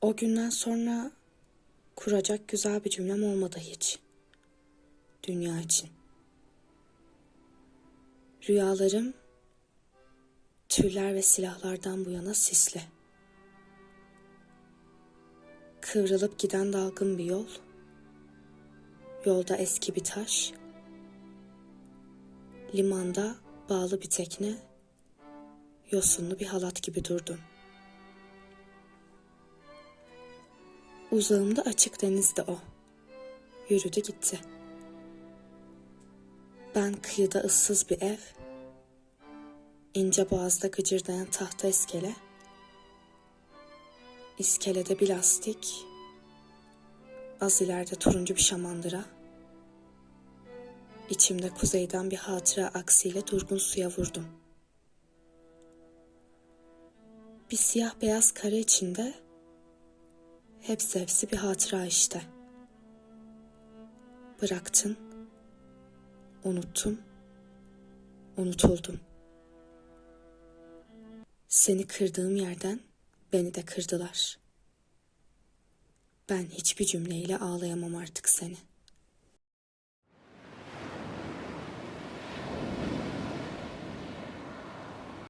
O günden sonra kuracak güzel bir cümlem olmadı hiç. Dünya için. Rüyalarım tüyler ve silahlardan bu yana sisli. Kıvrılıp giden dalgın bir yol. Yolda eski bir taş. Limanda bağlı bir tekne. Yosunlu bir halat gibi durdum. Uzağımda açık denizdi o. Yürüdü gitti. Ben kıyıda ıssız bir ev, ince boğazda gıcırdayan tahta iskele, iskelede bir lastik, az ileride turuncu bir şamandıra, içimde kuzeyden bir hatıra aksiyle durgun suya vurdum. Bir siyah beyaz kare içinde hepsi hepsi bir hatıra işte. Bıraktın, unuttum, unutuldum. Seni kırdığım yerden beni de kırdılar. Ben hiçbir cümleyle ağlayamam artık seni.